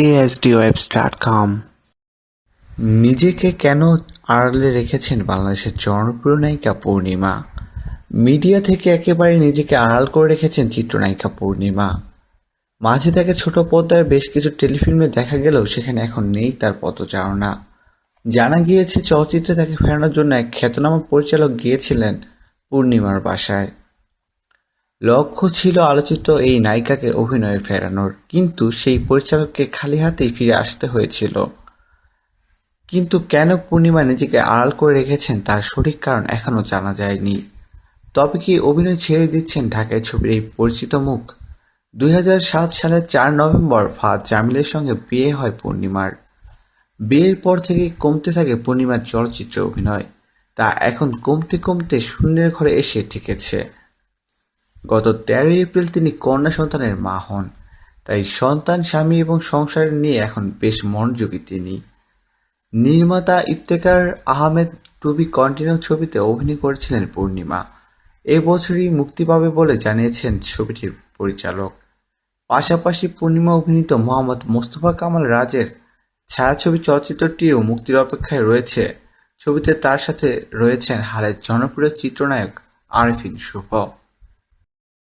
asdwebs.com নিজেকে কেন আড়ালে রেখেছেন বাংলাদেশের জনপ্রিয় নায়িকা পূর্ণিমা? মিডিয়া থেকে একেবারে নিজেকে আড়াল করে রেখেছেন চিত্রনায়িকা পূর্ণিমা। মাঝে তাকে ছোট পর্দায় বেশ কিছু টেলিফিল্মে দেখা গেলেও সেখানে এখন নেই তার পদচারণা। জানা গিয়েছে, চলচ্চিত্রে তাকে ফেরানোর জন্য এক খ্যাতনামা পরিচালক গিয়েছিলেন পূর্ণিমার বাসায়। লক্ষ্য ছিল আলোচিত এই নায়িকাকে অভিনয়ে ফেরানোর, কিন্তু সেই পরিচালককে খালি হাতেই ফিরে আসতে হয়েছিল। কিন্তু কেন পূর্ণিমা নিজেকে আড়াল করে রেখেছেন তার সঠিক কারণ এখনও জানা যায়নি। তবে কি অভিনয় ছেড়ে দিচ্ছেন ঢাকায় ছবির এই পরিচিত মুখ? দুই হাজার সাত সালের চার নভেম্বর ফাদ জামিলের সঙ্গে বিয়ে হয় পূর্ণিমার। বিয়ের পর থেকে কমতে থাকে পূর্ণিমার চলচ্চিত্রে অভিনয়। তা এখন কমতে কমতে শূন্যের ঘরে এসে ঠেকেছে। গত তেরোই এপ্রিল তিনি কন্যা সন্তানের মা হন। তাই সন্তান, স্বামী এবং সংসার নিয়ে এখন বেশ মনোযোগী তিনি। নির্মাতা ইফতেকার আহমেদ টুবি কন্টিনিউ ছবিতে অভিনয় করেছিলেন পূর্ণিমা। এ বছরই মুক্তি পাবে বলে জানিয়েছেন ছবিটির পরিচালক। পাশাপাশি পূর্ণিমা অভিনীত মোহাম্মদ মোস্তফা কামাল রাজের ছায়াছবি চলচ্চিত্রটিও মুক্তির অপেক্ষায় রয়েছে। ছবিতে তার সাথে রয়েছেন হালের জনপ্রিয় চিত্রনায়ক আরিফিন শুভ।